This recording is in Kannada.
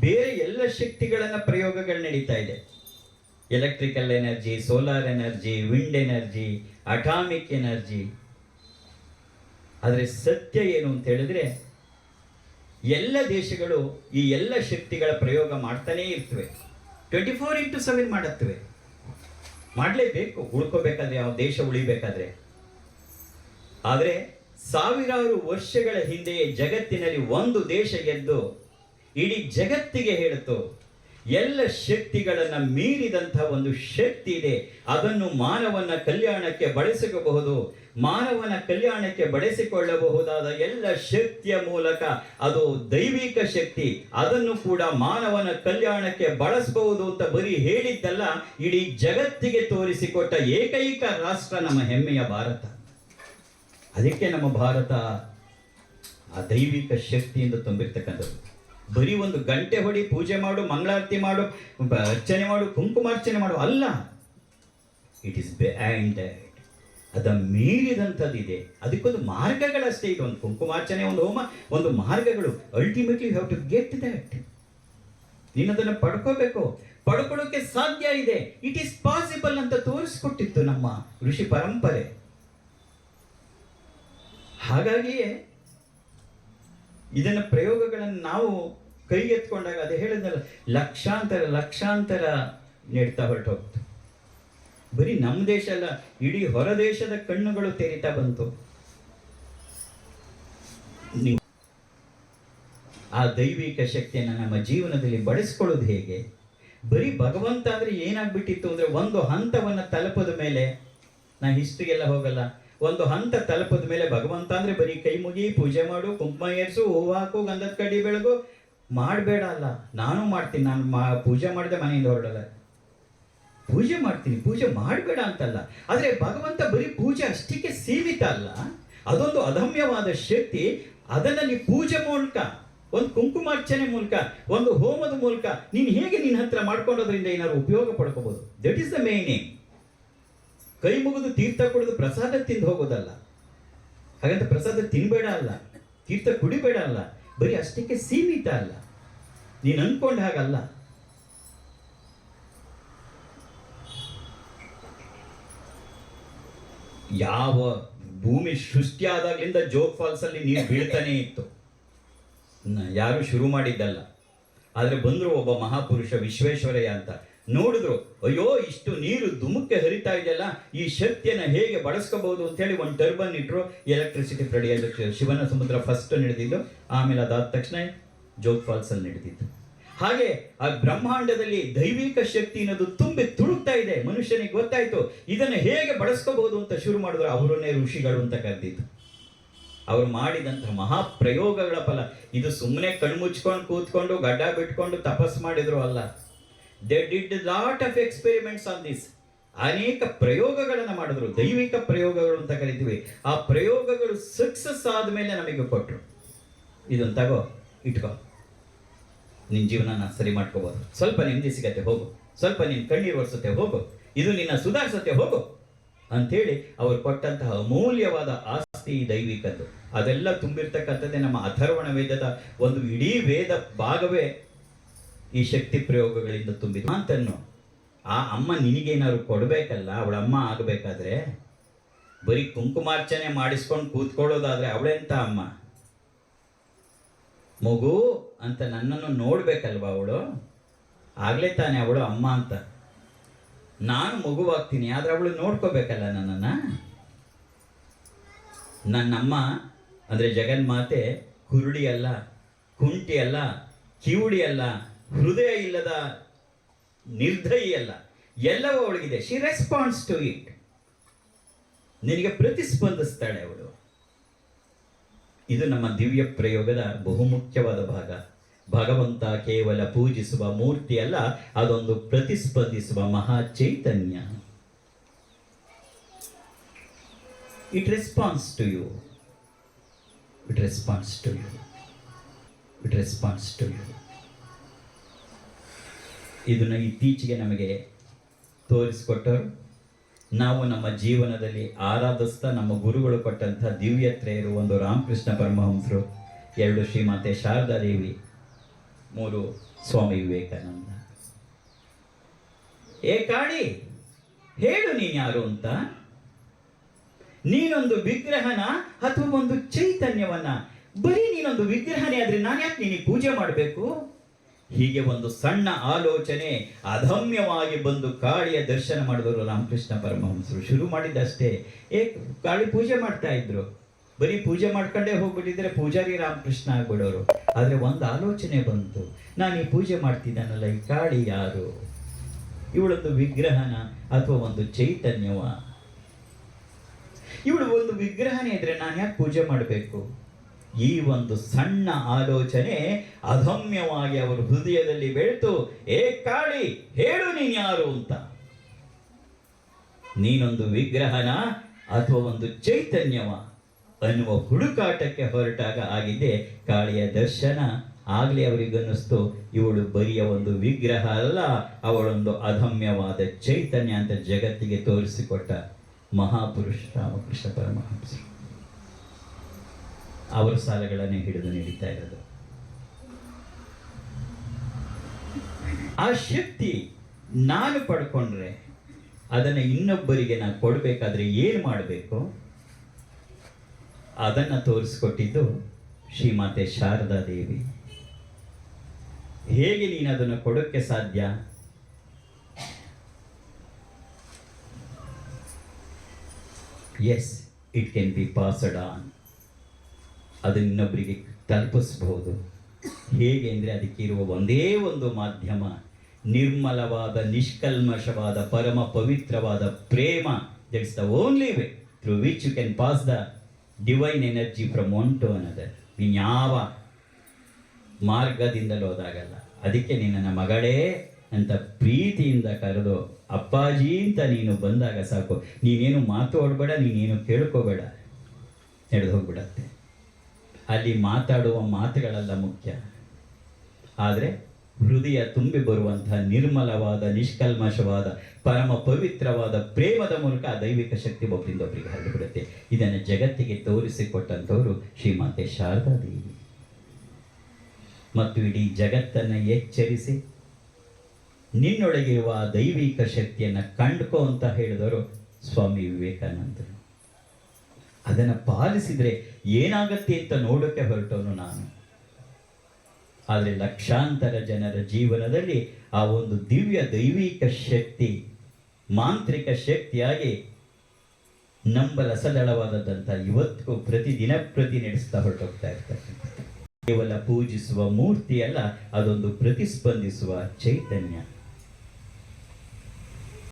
ಬೇರೆ ಎಲ್ಲ ಶಕ್ತಿಗಳನ್ನ ಪ್ರಯೋಗಗಳು ನಡೀತಾ ಇದೆ. Electrical energy solar energy wind energy atomic energy ಆದರೆ ಸತ್ಯ ಏನು ಅಂತ ಹೇಳಿದ್ರೆ, ಎಲ್ಲ ದೇಶಗಳು ಈ ಎಲ್ಲ ಶಕ್ತಿಗಳ ಪ್ರಯೋಗ ಮಾಡ್ತಾನೇ ಇರ್ತವೆ. ಟ್ವೆಂಟಿ ಫೋರ್ ಇಂಟು ಸೆವೆನ್ ಮಾಡುತ್ತವೆ. ಮಾಡಲೇಬೇಕು, ಉಳ್ಕೋಬೇಕಾದ್ರೆ ಯಾವ ದೇಶ ಉಳಿಬೇಕಾದ್ರೆ. ಆದರೆ ಸಾವಿರಾರು ವರ್ಷಗಳ ಹಿಂದೆಯೇ ಜಗತ್ತಿನಲ್ಲಿ ಒಂದು ದೇಶ ಗೆದ್ದು ಇಡೀ ಜಗತ್ತಿಗೆ ಹೇಳಿತು, ಎಲ್ಲ ಶಕ್ತಿಗಳನ್ನು ಮೀರಿದಂಥ ಒಂದು ಶಕ್ತಿ ಇದೆ. ಅದನ್ನು ಮಾನವನ ಕಲ್ಯಾಣಕ್ಕೆ ಬಳಸಿಕೊಳ್ಳಬಹುದು ಮಾನವನ ಕಲ್ಯಾಣಕ್ಕೆ ಬಳಸಿಕೊಳ್ಳಬಹುದಾದ ಎಲ್ಲ ಶಕ್ತಿಯ ಮೂಲಕ ಅದು ದೈವಿಕ ಶಕ್ತಿ. ಅದನ್ನು ಕೂಡ ಮಾನವನ ಕಲ್ಯಾಣಕ್ಕೆ ಬಳಸಬಹುದು ಅಂತ ಬರೀ ಹೇಳಿದ್ದಲ್ಲ, ಇಡೀ ಜಗತ್ತಿಗೆ ತೋರಿಸಿಕೊಟ್ಟ ಏಕೈಕ ರಾಷ್ಟ್ರ ನಮ್ಮ ಹೆಮ್ಮೆಯ ಭಾರತ. ಅದಕ್ಕೆ ನಮ್ಮ ಭಾರತ ಆ ದೈವಿಕ ಶಕ್ತಿಯಿಂದ ತುಂಬಿರ್ತಕ್ಕಂಥದ್ದು. ಬರೀ ಒಂದು ಗಂಟೆ ಹೊಡಿ, ಪೂಜೆ ಮಾಡು, ಮಂಗಳಾರತಿ ಮಾಡು ಅರ್ಚನೆ ಮಾಡು ಕುಂಕುಮಾರ್ಚನೆ ಮಾಡು, ಅಲ್ಲ. ಇಟ್ ಇಸ್ ಬಿಹೈಂಡ್ ದಟ್ ಅದ ಮೀರಿದಂಥದ್ದು ಇದೆ ಅದಕ್ಕೊಂದು ಮಾರ್ಗಗಳಷ್ಟೇ ಇದೆ. ಒಂದು ಕುಂಕುಮಾರ್ಚನೆ ಒಂದು ಹೋಮ, ಒಂದು ಮಾರ್ಗಗಳು. ಅಲ್ಟಿಮೇಟ್ಲಿ ಹ್ಯಾವ್ ಟು ಗೆಟ್ ನೀನು ಅದನ್ನು ಪಡ್ಕೋಬೇಕು. ಪಡ್ಕೊಳ್ಳೋಕೆ ಸಾಧ್ಯ ಇದೆ. ಇಟ್ ಈಸ್ ಪಾಸಿಬಲ್ ಅಂತ ತೋರಿಸ್ಕೊಟ್ಟಿತ್ತು ನಮ್ಮ ಋಷಿ ಪರಂಪರೆ. ಹಾಗಾಗಿಯೇ ಇದನ್ನ ಪ್ರಯೋಗಗಳನ್ನು ನಾವು ಕೈಗೆತ್ಕೊಂಡಾಗ ಅದು ಹೇಳಿದ್ನಲ್ಲ, ಲಕ್ಷಾಂತರ ಲಕ್ಷಾಂತರ ನೀಡ್ತಾ ಹೊರಟೋಗ್ತು. ಬರೀ ನಮ್ಮ ದೇಶ ಅಲ್ಲ, ಇಡೀ ಹೊರ ದೇಶದ ಕಣ್ಣುಗಳು ತೆರಿತಾ ಬಂತು. ಆ ದೈವಿಕ ಶಕ್ತಿಯನ್ನು ನಮ್ಮ ಜೀವನದಲ್ಲಿ ಬಳಸ್ಕೊಳ್ಳೋದು ಹೇಗೆ? ಬರೀ ಭಗವಂತ ಅಂದರೆ ಏನಾಗ್ಬಿಟ್ಟಿತ್ತು ಅಂದ್ರೆ ಒಂದು ಹಂತವನ್ನ ತಲುಪದ ಮೇಲೆ, ನಾ ಹಿಸ್ಟ್ರಿಗೆಲ್ಲ ಹೋಗಲ್ಲ, ಒಂದು ಹಂತ ತಲುಪದ ಮೇಲೆ ಭಗವಂತ ಅಂದರೆ ಬರೀ ಕೈ ಮುಗಿ ಪೂಜೆ ಮಾಡು, ಕುಂಕುಮ ಏರ್ಸು ಹೂವು ಹಾಕು ಗಂಧದ ಕಡ್ಡಿ ಬೆಳಗು ಮಾಡಬೇಡ ಅಲ್ಲ ನಾನು ಮಾಡ್ತೀನಿ, ನಾನು ಮಾ, ಪೂಜೆ ಮಾಡಿದೆ ಮನೆಯಿಂದ ಹೊರಡಲ್ಲ. ಪೂಜೆ ಮಾಡ್ತೀನಿ, ಪೂಜೆ ಮಾಡಬೇಡ ಅಂತಲ್ಲ. ಆದರೆ ಭಗವಂತ ಬರೀ ಪೂಜೆ ಅಷ್ಟಕ್ಕೆ ಸೀಮಿತ ಅಲ್ಲ. ಅದೊಂದು ಅದಮ್ಯವಾದ ಶಕ್ತಿ. ಅದನ್ನು ನೀವು ಪೂಜೆ ಮೂಲಕ, ಒಂದು ಕುಂಕುಮಾರ್ಚನೆ ಮೂಲಕ, ಒಂದು ಹೋಮದ ಮೂಲಕ ನೀನು ಹೇಗೆ ನಿನ್ನ ಹತ್ರ ಮಾಡ್ಕೊಂಡೋದ್ರಿಂದ ಏನಾದ್ರು ಉಪಯೋಗ ಪಡ್ಕೋಬೋದು? ದಟ್ ಈಸ್ ದ ಮೇನ್ ಕೈ ಮುಗಿದು ತೀರ್ಥ ಕುಡಿದು ಪ್ರಸಾದ ತಿಂದು ಹೋಗೋದಲ್ಲ. ಹಾಗಂತ ಪ್ರಸಾದ ತಿನ್ಬೇಡ ಅಲ್ಲ. ತೀರ್ಥ ಕುಡಿಬೇಡ ಅಲ್ಲ. ಬರೀ ಅಷ್ಟಕ್ಕೆ ಸೀಮಿತ ಅಲ್ಲ. ನೀನು ಅನ್ಕೊಂಡ ಹಾಗಲ್ಲ. ಯಾವ ಭೂಮಿ ಸೃಷ್ಟಿಯಾದಾಗಲಿಂದ ಜೋಗ್ ಫಾಲ್ಸ್ ಅಲ್ಲಿ ನೀರು ಬೀಳ್ತಾನೆ ಇತ್ತು. ಯಾರು ಶುರು ಮಾಡಿದ್ದಲ್ಲ. ಆದ್ರೆ ಬಂದ್ರು ಒಬ್ಬ ಮಹಾಪುರುಷ ವಿಶ್ವೇಶ್ವರಯ್ಯ ಅಂತ. ನೋಡಿದ್ರು, ಅಯ್ಯೋ, ಇಷ್ಟು ನೀರು ಧುಮುಕ್ಕೆ ಹರಿತಾ ಇದೆಯಲ್ಲ, ಈ ಶಕ್ತಿಯನ್ನ ಹೇಗೆ ಬಳಸ್ಕೋಬಹುದು? ಅಂತ ಹೇಳಿ ಒಂದು ಟರ್ಬನ್ ಇಟ್ಟರು ಎಲೆಕ್ಟ್ರಿಸಿಟಿ ರೆಡಿ ಆಗುತ್ತೆ ಶಿವನ ಸಮುದ್ರ ಫಸ್ಟ್ ನಡೆದಿದ್ದು, ಆಮೇಲೆ ಅದಾದ ತಕ್ಷಣ ಜೋಗ್ ಫಾಲ್ಸ್ ಅಲ್ಲಿ ನಡೆದಿದ್ದು ಹಾಗೆ ಆ ಬ್ರಹ್ಮಾಂಡದಲ್ಲಿ ದೈವಿಕ ಶಕ್ತಿ ಅನ್ನೋದು ತುಂಬಿ ತುಳುಕ್ತಾ ಇದೆ, ಮನುಷ್ಯನಿಗೆ ಗೊತ್ತಾಯ್ತು, ಇದನ್ನು ಹೇಗೆ ಬಳಸ್ಕೋಬಹುದು ಅಂತ ಶುರು ಮಾಡಿದ್ರು ಅವರನ್ನೇ ಋಷಿಗಳು ಅಂತ ಕರೆದಿದ್ದು. ಅವ್ರು ಮಾಡಿದಂತಹ ಮಹಾಪ್ರಯೋಗಗಳ ಫಲ. ಇದು ಸುಮ್ಮನೆ ಕಣ್ಮುಚ್ಕೊಂಡು ಕೂತ್ಕೊಂಡು ಗಡ್ಡ ಬಿಟ್ಕೊಂಡು ತಪಸ್ ಮಾಡಿದ್ರು ಅಲ್ಲ. They did lot of experiments on this ಅನೇಕ ಪ್ರಯೋಗಗಳನ್ನು ಮಾಡಿದ್ರು. ದೈವಿಕ ಪ್ರಯೋಗಗಳು ಅಂತ ಕರಿತೀವಿ. ಆ ಪ್ರಯೋಗಗಳು ಸಕ್ಸಸ್ ಆದ್ಮೇಲೆ ನಮಗೆ ಕೊಟ್ಟರು ಇದನ್ನು ತಗೋ, ಇಟ್ಕೋ. ನಿನ್ನ ಜೀವನನ ಸರಿ ಮಾಡ್ಕೋಬೋದು. ಸ್ವಲ್ಪ ನೆಮ್ಮದಿ ಸಿಗತ್ತೆ, ಹೋಗು. ಸ್ವಲ್ಪ ನಿನ್ನ ಕಣ್ಣೀರು ಒರೆಸುತ್ತೆ, ಹೋಗು. ಇದು ನಿನ್ನ ಸುಧಾರಿಸುತ್ತೆ, ಹೋಗು. ಅಂಥೇಳಿ ಅವರು ಕೊಟ್ಟಂತಹ ಅಮೂಲ್ಯವಾದ ಆಸ್ತಿ ದೈವಿಕದ್ದು. ಅದೆಲ್ಲ ತುಂಬಿರ್ತಕ್ಕಂಥದ್ದೇ ನಮ್ಮ ಅಥರ್ವಣ ವೇದದ ಒಂದು ಇಡೀ ವೇದ ಭಾಗವೇ ಈ ಶಕ್ತಿ ಪ್ರಯೋಗಗಳಿಂದ ತುಂಬಿದ ಮಾತನ್ನು, ಆ ಅಮ್ಮ ನಿನಗೇನಾದ್ರು ಕೊಡಬೇಕಲ್ಲ? ಅವಳ ಅಮ್ಮ ಆಗಬೇಕಾದ್ರೆ ಬರೀ ಕುಂಕುಮಾರ್ಚನೆ ಮಾಡಿಸ್ಕೊಂಡು ಕೂತ್ಕೊಳ್ಳೋದಾದ್ರೆ ಅವಳೆಂತ ಅಮ್ಮ? ಮಗು, ಅಂತ ನನ್ನನ್ನು ನೋಡ್ಬೇಕಲ್ವಾ ಅವಳು? ಆಗ್ಲೇ ತಾನೆ ಅವಳು ಅಮ್ಮ ಅಂತ. ನಾನು ಮಗುವಾಗ್ತೀನಿ, ಆದ್ರೆ ಅವಳು ನೋಡ್ಕೋಬೇಕಲ್ಲ ನನ್ನನ್ನ? ನನ್ನಮ್ಮ, ಅಂದ್ರೆ ಜಗನ್ಮಾತೆ ಕುರುಡಿ ಅಲ್ಲ ಕುಂಟಿ ಅಲ್ಲ ಕಿವುಡಿ ಅಲ್ಲ ಹೃದಯ ಇಲ್ಲದ ನಿರ್ದಯಿ ಅಲ್ಲ, ಎಲ್ಲವೂ ಅವಳಿಗಿದೆ. ಶಿ ರೆಸ್ಪಾನ್ಸ್ ಟು ಇಟ್ ನಿನಗೆ ಪ್ರತಿಸ್ಪಂದಿಸ್ತಾಳೆ ಅವಳು. ಇದು ನಮ್ಮ ದಿವ್ಯ ಪ್ರಯೋಗದ ಬಹುಮುಖ್ಯವಾದ ಭಾಗ. ಭಗವಂತ ಕೇವಲ ಪೂಜಿಸುವ ಮೂರ್ತಿ ಅಲ್ಲ, ಅದೊಂದು ಪ್ರತಿಸ್ಪಂದಿಸುವ ಮಹಾ ಚೈತನ್ಯ. It response to you it response to you it response to you ಇದನ್ನು ಇತ್ತೀಚೆಗೆ ನಮಗೆ ತೋರಿಸಿಕೊಟ್ಟರು ನಾವು ನಮ್ಮ ಜೀವನದಲ್ಲಿ ಆರಾಧಿಸ್ತಾ ನಮ್ಮ ಗುರುಗಳು ಕೊಟ್ಟಂಥ ದಿವ್ಯತ್ರೆಯರು ಒಂದು ರಾಮಕೃಷ್ಣ ಪರಮಹಂಸರು, ಎರಡು ಶ್ರೀಮಾತೆ ಶಾರದಾ ದೇವಿ, ಮೂರು ಸ್ವಾಮಿ ವಿವೇಕಾನಂದ. ಏ ಕಾಳಿ, ಹೇಳು ನೀನು ಯಾರು ಅಂತ. ನೀನೊಂದು ವಿಗ್ರಹನ ಅಥವಾ ಒಂದು ಚೈತನ್ಯವನ್ನ, ಬರೀ ನೀನೊಂದು ವಿಗ್ರಹನೇ ಆದ್ರೆ ನಾನು ಯಾಕೆ ನಿನಗೆ ಪೂಜೆ ಮಾಡಬೇಕು? ಹೀಗೆ ಒಂದು ಸಣ್ಣ ಆಲೋಚನೆ ಅಧಮ್ಯವಾಗಿ ಬಂದು ಕಾಳಿಯ ದರ್ಶನ ಮಾಡಿದವರು ರಾಮಕೃಷ್ಣ ಪರಮಹಂಸರು. ಶುರು ಮಾಡಿದ್ದಷ್ಟೇ. ಏ, ಕಾಳಿ ಪೂಜೆ ಮಾಡ್ತಾ ಇದ್ರು. ಬರೀ ಪೂಜೆ ಮಾಡ್ಕೊಂಡೇ ಹೋಗ್ಬಿಟ್ಟಿದ್ರೆ ಪೂಜಾರಿ ರಾಮಕೃಷ್ಣ ಆಗ್ಬಿಡೋರು. ಆದರೆ ಒಂದು ಆಲೋಚನೆ ಬಂತು. ನಾನು ಈ ಪೂಜೆ ಮಾಡ್ತಿದ್ದಾನಲ್ಲ, ಈ ಕಾಳಿ ಯಾರು? ಇವಳೊಂದು ವಿಗ್ರಹನ ಅಥವಾ ಒಂದು ಚೈತನ್ಯವ? ಇವಳು ಒಂದು ವಿಗ್ರಹನೇ ಇದ್ರೆ ನಾನು ಯಾಕೆ ಪೂಜೆ ಮಾಡಬೇಕು? ಈ ಒಂದು ಸಣ್ಣ ಆಲೋಚನೆ ಅಧಮ್ಯವಾಗಿ ಅವರ ಹೃದಯದಲ್ಲಿ ಬೆಳೆತು ಏ ಕಾಳಿ, ಹೇಳು ನೀನು ಯಾರು ಅಂತ. ನೀನೊಂದು ವಿಗ್ರಹನ ಅಥವಾ ಒಂದು ಚೈತನ್ಯವ ಅನ್ನುವ ಹುಡುಕಾಟಕ್ಕೆ ಹೊರಟಾಗ ಆಗಿದೆ ಕಾಳಿಯ ದರ್ಶನ. ಆಗ್ಲಿ ಅವರಿಗನ್ನಿಸ್ತು, ಇವಳು ಬರಿಯ ಒಂದು ವಿಗ್ರಹ ಅಲ್ಲ, ಅವಳೊಂದು ಅಧಮ್ಯವಾದ ಚೈತನ್ಯ ಅಂತ ಜಗತ್ತಿಗೆ ತೋರಿಸಿಕೊಟ್ಟ ಮಹಾಪುರುಷ ರಾಮಕೃಷ್ಣ ಪರಮಹಂಸರು. ಅವರ ಸಾಲಗಳನ್ನೇ ಹಿಡಿದು ನೀಡುತ್ತಾ ಇರೋದು. ಆ ಶಕ್ತಿ ನಾನು ಪಡ್ಕೊಂಡ್ರೆ ಅದನ್ನು ಇನ್ನೊಬ್ಬರಿಗೆ ನಾನು ಕೊಡಬೇಕಾದ್ರೆ ಏನು ಮಾಡಬೇಕು? ಅದನ್ನು ತೋರಿಸ್ಕೊಟ್ಟಿದ್ದು ಶ್ರೀಮಾತೆ ಶಾರದಾ ದೇವಿ. ಹೇಗೆ ನೀನು ಅದನ್ನು ಕೊಡೋಕ್ಕೆ ಸಾಧ್ಯ? Yes it can be passed on ಅದು ಇನ್ನೊಬ್ಬರಿಗೆ ತಲುಪಿಸಬಹುದು. ಹೇಗೆ ಅಂದರೆ ಅದಕ್ಕೆ ಇರುವ ಒಂದೇ ಒಂದು ಮಾಧ್ಯಮ, ನಿರ್ಮಲವಾದ, ನಿಷ್ಕಲ್ಮಶವಾದ, ಪರಮ ಪವಿತ್ರವಾದ ಪ್ರೇಮ that's the only way through which you can pass the divine energy from one to another ನೀನು ಯಾವ ಮಾರ್ಗದಿಂದಲೂ ಹೋದಾಗಲ್ಲ. ಅದಕ್ಕೆ ನಿನ್ನ ಮಗಳೇ ಅಂತ ಪ್ರೀತಿಯಿಂದ ಕರೆದು, ಅಪ್ಪಾಜಿ ಅಂತ ನೀನು ಬಂದಾಗ ಸಾಕು. ನೀನೇನು ಮಾತು ಓಡಬೇಡ ನೀನೇನು ಕೇಳ್ಕೋಬೇಡ. ನಡೆದು ಹೋಗ್ಬಿಡತ್ತೆ. ಅಲ್ಲಿ ಮಾತಾಡುವ ಮಾತುಗಳೆಲ್ಲ ಮುಖ್ಯ. ಆದರೆ ಹೃದಯ ತುಂಬಿ ಬರುವಂತಹ ನಿರ್ಮಲವಾದ, ನಿಷ್ಕಲ್ಮಶವಾದ, ಪರಮ ಪವಿತ್ರವಾದ, ಪ್ರೇಮದ ಮೂಲಕ ಆ ದೈವಿಕ ಶಕ್ತಿ ಒಬ್ಬರಿಂದ ಒಬ್ಬರಿಗೆ ಹರಿದು ಬಿಡುತ್ತೆ. ಇದನ್ನು ಜಗತ್ತಿಗೆ ತೋರಿಸಿಕೊಟ್ಟಂಥವರು ಶ್ರೀಮಾತೆ ಶಾರದಾ ದೇವಿ ಮತ್ತು ಇಡೀ ಜಗತ್ತನ್ನು ಎಚ್ಚರಿಸಿ, ನಿನ್ನೊಳಗಿರುವ ದೈವಿಕ ಶಕ್ತಿಯನ್ನು ಕಂಡುಕೋ ಅಂತ ಹೇಳಿದವರು ಸ್ವಾಮಿ ವಿವೇಕಾನಂದರು. ಅದನ್ನು ಪಾಲಿಸಿದರೆ ಏನಾಗತ್ತೆ ಅಂತ ನೋಡೋಕ್ಕೆ ಹೊರಟವನು ನಾನು. ಆದರೆ ಲಕ್ಷಾಂತರ ಜನರ ಜೀವನದಲ್ಲಿ ಆ ಒಂದು ದಿವ್ಯ ದೈವಿಕ ಶಕ್ತಿ, ಮಾಂತ್ರಿಕ ಶಕ್ತಿಯಾಗಿ ನಂಬಲಸದಳವಾದದಂತ ಇವತ್ತಿಗೂ ಪ್ರತಿದಿನ ಪ್ರತಿ ನಡೆಸ್ತಾ ಹೊರಟೋಗ್ತಾ ಇರ್ತಾರೆ. ಕೇವಲ ಪೂಜಿಸುವ ಮೂರ್ತಿಯಲ್ಲ, ಅದೊಂದು ಪ್ರತಿಸ್ಪಂದಿಸುವ ಚೈತನ್ಯ.